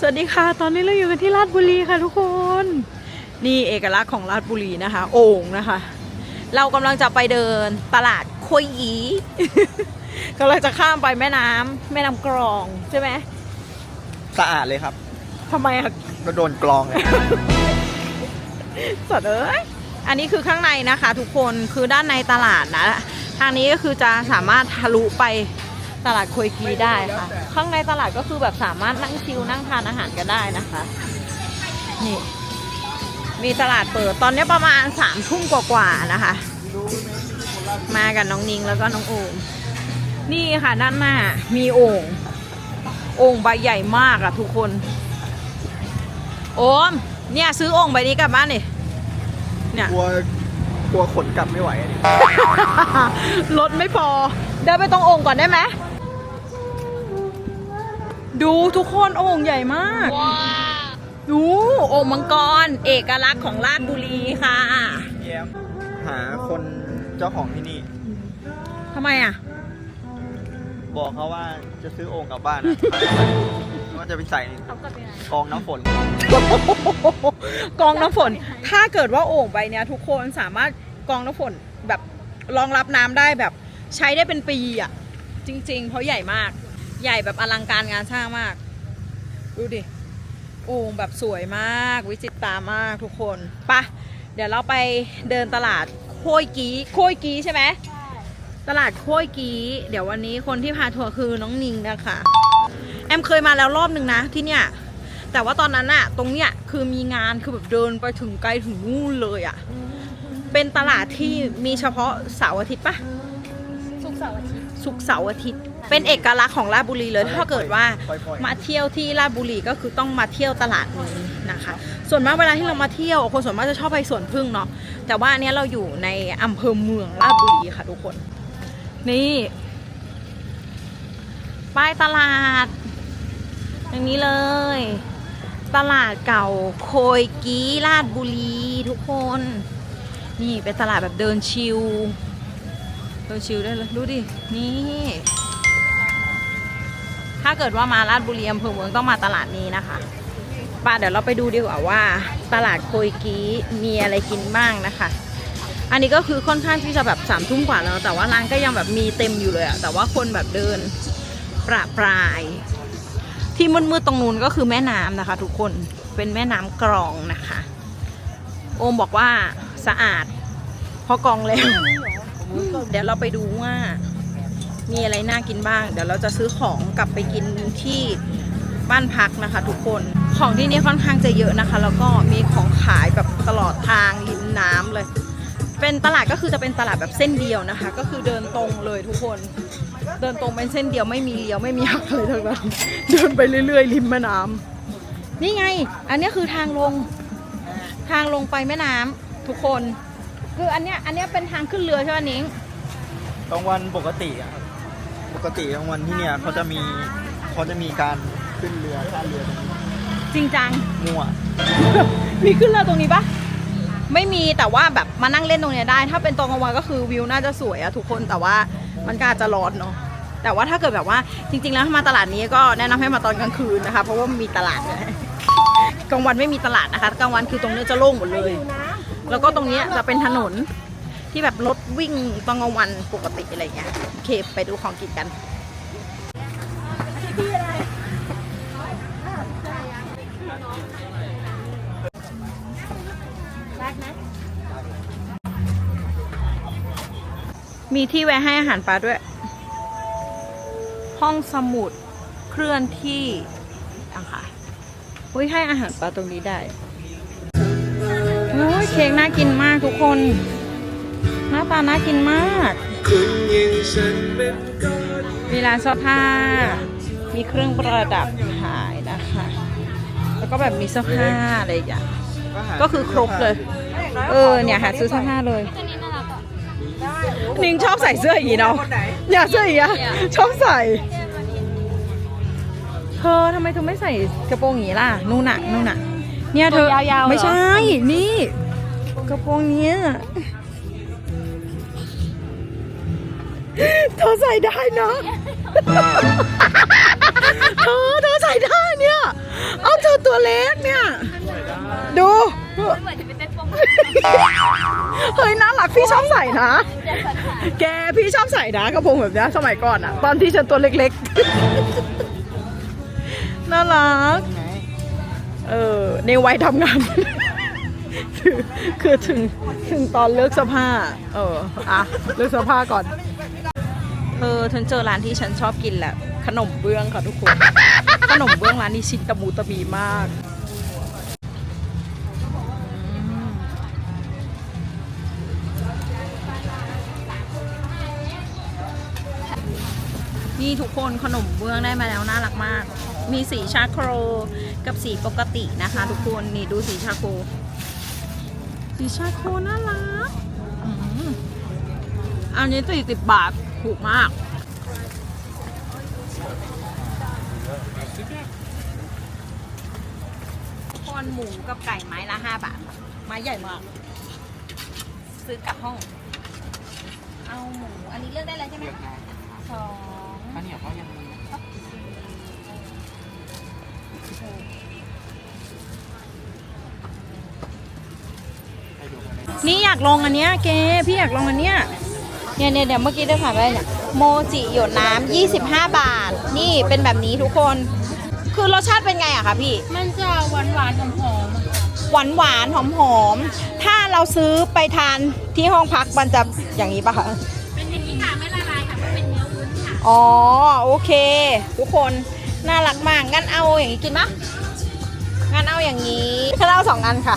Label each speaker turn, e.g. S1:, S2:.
S1: สวัสดีค่ะ ตอนนี้เราอยู่กันที่ราชบุรีค่ะทุกคน นี่เอกลักษณ์ของราชบุรีนะคะ โอ่งนะคะ เรากำลังจะไปเดินตลาดควยหยีกำลังจะข้ามไปแม่น้ำแม่น้ำกรองใช่ไหม
S2: สะอาดเลยครับ
S1: ทำไมอะ
S2: ก็โดนกรองเลย
S1: สัตว์เอ้ยอันนี้คือข้างในนะคะ ทุกคนคือด้านในตลาดนะ ทางนี้ก็คือจะสามารถทะลุไป ตลาดโคยกีได้ค่ะ ข้างในตลาดก็คือแบบสามารถนั่งชิลนั่งทานอาหารกันได้นะคะ นี่ มีตลาดเปิดตอนนี้ประมาณสามทุ่มกว่าๆนะคะ มากับน้องนิงแล้วก็น้องโอมนี่ค่ะด้านหน้ามีโอ่งโอ่งใบใหญ่มากอะทุกคน โอม เนี่ยซื้อโอ่งใบนี้กลับบ้านดิเนี่ย
S2: กลัวกลัวขนกลับไม่ไหวอะดิ
S1: รถไม่พอ เดินไปตรงโอ่งก่อนได้ไหม ดูทุกคนโอ่งใหญ่มาก ดูโอ่งมังกร เอกลักษณ์ของราชบุรีค่ะ
S2: แย้มหาคนเจ้าของที่นี่
S1: ทำไมอะ
S2: บอกเขาว่าจะซื้อโอ่งกลับบ้านนะ ว่าจะไปใส่กองน้ำฝน
S1: กองน้ำฝน ถ้าเกิดว่าโอ่งใบเนี้ยทุกคนสามารถกองน้ำฝนแบบรองรับน้ำได้แบบใช้ได้เป็นปีอะ จริง ๆ เพราะใหญ่มาก ใหญ่แบบอลังการงานสร้างมาก ดูดิโอ่งแบบสวยมาก วิจิตรตามากทุกคนไปะเดี๋ยวเราไปเดินตลาดโคยกีโคยกีใช่ไหมตลาดโคยกีเดี๋ยววันนี้คนที่พาทัวร์คือน้องนิงนะคะ แอมเคยมาแล้วรอบหนึ่งนะที่เนี่ยแต่ว่าตอนนั้นอะตรงเนี้ยคือมีงานคือแบบเดินไปถึงไกลถึงนู่นเลยอะเป็นตลาดที่มีเฉพาะเสาร์อาทิตย์ปะ
S3: สุกเสาร์อาทิตย์
S1: ศุกเสาร์อาทิตย์ เป็นเอกลักษณ์ของราชบุรีเลยถ้าเกิดว่า
S2: ปล่อยๆ
S1: มาเที่ยวที่ราชบุรีก็คือต้องมาเที่ยวตลาดนี้นะคะ ส่วนมากเวลาที่เรามาเที่ยวคนส่วนมากจะชอบไปสวนพึ่งเนาะแต่ว่าอันเนี้ยเราอยู่ในอำเภอเมืองราชบุรีค่ะทุกคน นี่ป้ายตลาด อย่างนี้เลย ตลาดเก่าโคยกีราชบุรีทุกคน นี่เป็นตลาดแบบเดินชิลเดินชิลได้เลยดูดินี่ ถ้าเกิดว่ามาราชบุรีอำเภอเมืองต้องมาตลาดนี้นะคะป้าเดี๋ยวเราไปดูดีกว่าว่า ตลาดโคยกี้มีอะไรกินบ้างนะคะ อันนี้ก็คือค่อนข้างที่จะแบบสามทุ่มกว่าแล้ว แต่ว่าร้านก็ยังแบบมีเต็มอยู่เลยอะแต่ว่าคนแบบเดินประปราย ที่มืดๆตรงนู้นก็คือแม่น้ำนะคะ ทุกคนเป็นแม่น้ำกรองนะคะ โอมบอกว่าสะอาดเพราะกรองแล้ว เดี๋ยวเราไปดูว่า มีอะไรน่ากินบ้าง เดี๋ยวเราจะซื้อของกลับไปกินที่บ้านพักนะคะ ทุกคนของที่นี่ค่อนข้างจะเยอะนะคะ แล้วก็มีของขายแบบตลอดทางริมน้ำเลย เป็นตลาดก็คือจะเป็นตลาดแบบเส้นเดียวนะคะ ก็คือเดินตรงเลยทุกคน เดินตรงเป็นเส้นเดียวไม่มีเลี้ยวไม่มีหักอะไรทั้งนั้นเดินไปเรื่อยๆ ริมแม่น้ำนี่ไง อันนี้คือทางลงทางลงไปแม่น้ำทุกคน คืออันเนี้ยอันเนี้ยเป็นทางขึ้นเรือใช่ไหมนิ้ง
S2: กลางวันปกติอะครับ ปกติกลางวันที่เนี่ยเขาจะมีเขาจะมีการขึ้นเรือท่าเรือตรงนี้
S1: จริงจัง
S2: มั่ว
S1: มีขึ้นเรือตรงนี้ปะไม่มีแต่ว่าแบบมานั่งเล่นตรงเนี้ยได้ ถ้าเป็นตอนกลางวันก็คือวิวน่าจะสวยอะทุกคนแต่ว่ามันก็อาจจะร้อนเนาะแต่ว่าถ้าเกิดแบบว่าจริง ๆ แล้วถ้ามาตลาดนี้ก็แนะนำให้มาตอนกลางคืนนะคะเพราะว่ามีตลาดนะกลางวันไม่มีตลาดนะคะกลางวันคือตรงนี้จะโล่งหมดเลย แล้วก็ตรงเนี้ยจะเป็นถนน ที่แบบรถวิ่งตอนกลางวันปกติอะไรเงี้ยโอเคไปดูของกินกันมีที่ไว้ให้อาหารปลาด้วย ห้องสมุดเคลื่อนที่นะค่ะอุ้ยให้อาหารปลาตรงนี้ได้โอ้ยเค้กน่ากินมากทุกคน หน้าตาน่ากินมากมีร้านเสื้อผ้า มีเครื่องประดับขายนะคะ แล้วก็แบบมีเสื้อผ้าอะไรอย่างเงี้ยก็คือครบเลย เออเนี่ยหาซื้อเสื้อผ้าเลย
S3: อันนี้น่ารักอะ
S1: นิงชอบใส่เสื้ออย่างนี้เนาะอยากเสื้ออย่างนี้อะชอบใส่เธอทำไมเธอไม่ใส่กระโปรงอย่างนี้ล่ะนู่นน่ะนู่นน่ะ เนี่ยเธอ
S3: ตัวยาวๆเหรอ
S1: ไม่ใช่ นี่ กระโปรงเนี้ย เธอใส่ได้นะเธอเธอใส่ได้เนี่ย เอาเจอตัวเล็กเนี่ย ดู
S3: เหมือนจะเป็นเต้นโปง
S1: เฮ้ยน่ารักพี่ชอบใส่นะ แกพี่ชอบใส่นะกระโปรงแบบเนี้ยสมัยก่อนอะตอนที่ฉันตัวเล็กๆ น่ารัก เออในวัยทำงาน คือคือถึงถึงตอนเลิกเสื้อผ้า เออ อะ เลิกเสื้อผ้าก่อน เออฉันเจอร้านที่ฉันชอบกินแหละ ขนมเบื้องค่ะทุกคน ขนมเบื้องร้านนี้ชิ้นตะมูตะมีมากนี่ทุกคนขนมเบื้องได้มาแล้วน่ารักมาก มีสีชาโครกับสีปกตินะคะ ทุกคนนี่ดูสีชาโครสีชาโครน่ารักอันนี้สี่สิบบาท ถูกมาก คอนหมูกับไก่ไม้ละห้าบาท ไม้ใหญ่มาก ซื้อกลับห้อง เอาหมู อันนี้เลือกได้เลยใช่ไหมสอง
S2: ข้าวเหนียวเขายังมีให้ดูกันเลย
S1: นี่อยากลองอันเนี้ยเกพี่อยากลองอันเนี้ย เนี่ยเนี่ยเดี๋ยวเมื่อกี้ได้ผ่านไปเนี่ยโมจิหยดน้ำ25 บาท นี่เป็นแบบนี้ทุกคน คือรสชาติเป็นไงอะคะพี่
S3: มันจะหวานหวานหอมหอม
S1: หวานหวานหอมหอมๆถ้าเราซื้อไปทานที่ห้องพักมันจะอย่างนี้ปะคะ
S3: เป็นอย่างนี้ค่ะไม่ละลายค่ะมันเป็นเนื้อวุ้นค่ะ
S1: อ๋อโอเค ทุกคนน่ารักมากงั้นเอาอย่างนี้กินมะงั้นเอาอย่างนี้ฉันเอาสองอันค่ะ